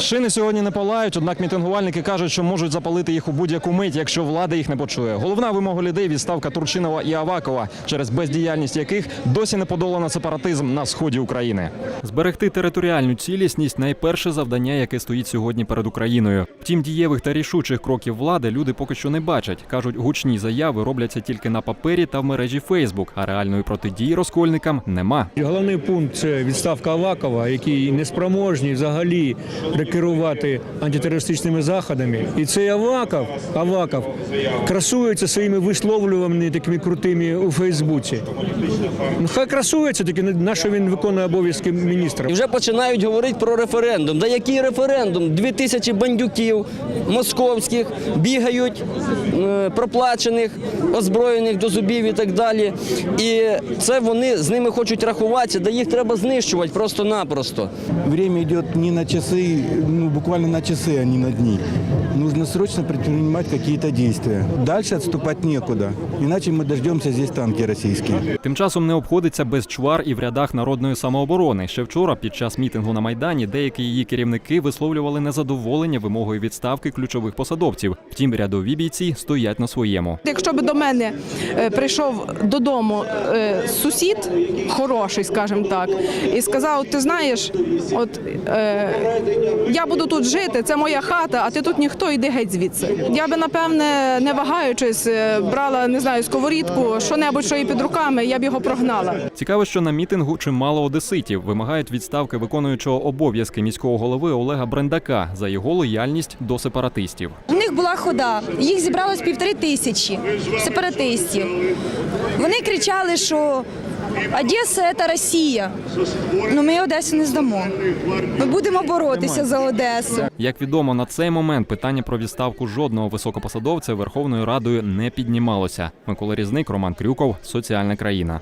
Шини сьогодні не палають, однак мітингувальники кажуть, що можуть запалити їх у будь-яку мить, якщо влада їх не почує. Головна вимога людей відставка Турчинова і Авакова, через бездіяльність яких досі не подолано сепаратизм на сході України. Зберегти територіальну цілісність найперше завдання, яке стоїть сьогодні перед Україною. Втім, дієвих та рішучих кроків влади люди поки що не бачать. кажуть, гучні заяви робляться тільки на папері та в мережі Фейсбук, а реальної протидії розкольникам нема. І Головний пункт це відставка Авакова, який неспроможний взагалі керувати антитерористичними заходами. І цей Аваков, Аваков красується своїми висловлюваннями такими крутими у Фейсбуці. Ну хай красується, таки на що він виконує обов'язки міністра. І вже починають говорити про референдум. Да який референдум? Дві тисячі бандюків московських бігають, е, проплачених, озброєних до зубів і так далі. І це вони з ними хочуть рахуватися, да їх треба знищувати просто-напросто. Время идет не на часы, ну, буквально на часы, а не на дни. Нужно срочно предпринимать какие-то действия. Дальше отступать некуда, иначе мы дождемся здесь танки российские. Тим часом не обходиться без чвар і в рядах народної самооборони. Ще вчора, під час мітингу на майдані, деякі її керівники висловлювали незадоволення вимогою відставки ключових посадовців. Втім, рядові бійці стоять на своєму. Якщо б до мене е, прийшов додому е, сусід, хороший, скажімо так, і сказав: ти знаєш, от е, я буду тут жити, це моя хата, а ти тут ніхто, йди геть звідси. Я би напевне, не вагаючись, е, брала не знаю сковорідку, що небудь, що і під руками, я б його прогнала. Цікаво, що на мітингу чимало одеситів вимагають відставки виконуючого обов'язки міського голови Олега Брендака за його лояльність до сепаратистів. Них була хода, їх зібралось півтори тисячі сепаратистів. Вони кричали, що Одеса це Росія. Ну ми Одесу не здамо. Ми будемо боротися за Одесу. Як відомо, на цей момент питання про відставку жодного високопосадовця Верховною Радою не піднімалося. Микола Різник, Роман Крюков, Соціальна країна.